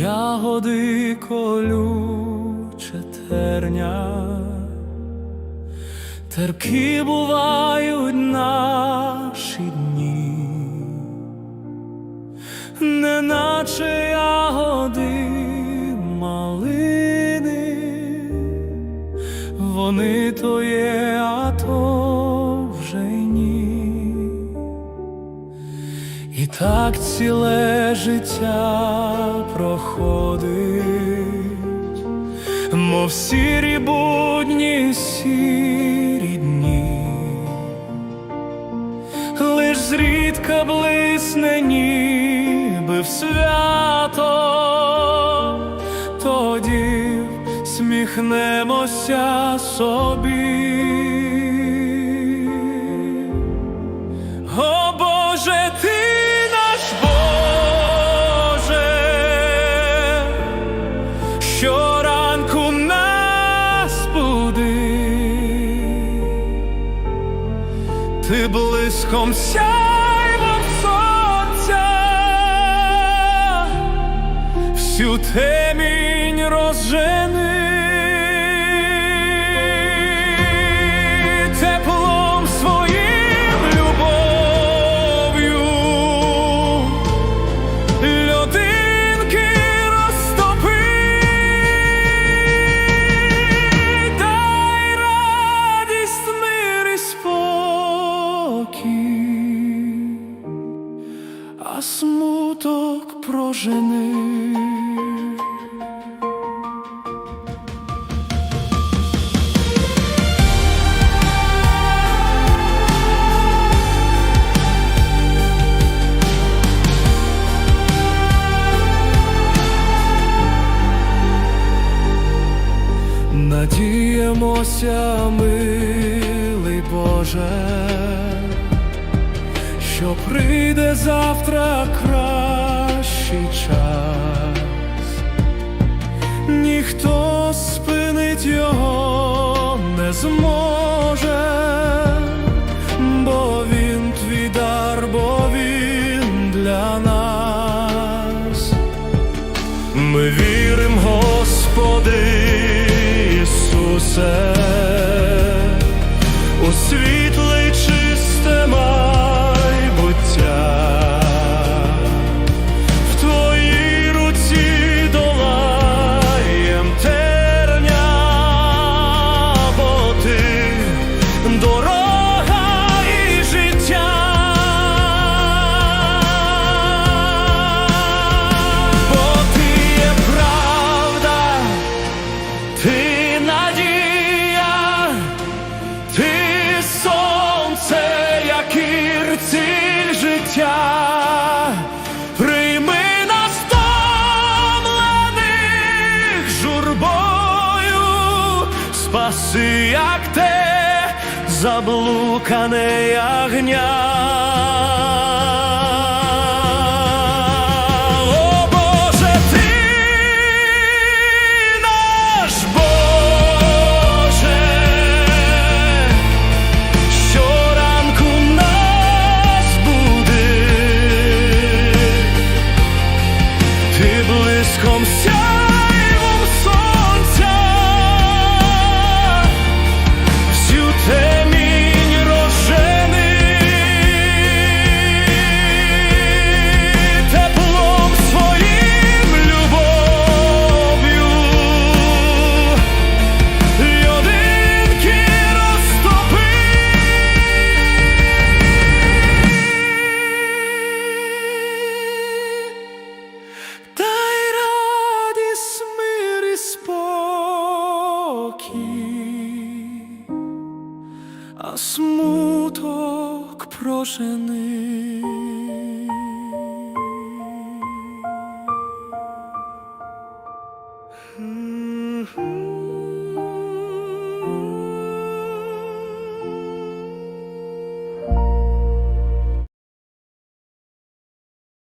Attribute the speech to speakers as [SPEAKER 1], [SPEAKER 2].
[SPEAKER 1] Господи, колюче терня, терпкі бувають наші дні, неначе ягоди малини, вони то є, так ціле життя проходить, мов сірі будні, сірі дні, лиш зрідка блисне ніби в свято, тоді сміхнемося собі. Щоранку нас буди, ти блиском сяйвом сонця, всю темінь розжени. Смуток прожени. Надіємося, милий Боже, що прийде завтра кращий час, ніхто спинить його не зможе, спаси, як те заблукане ягня. О непрошений.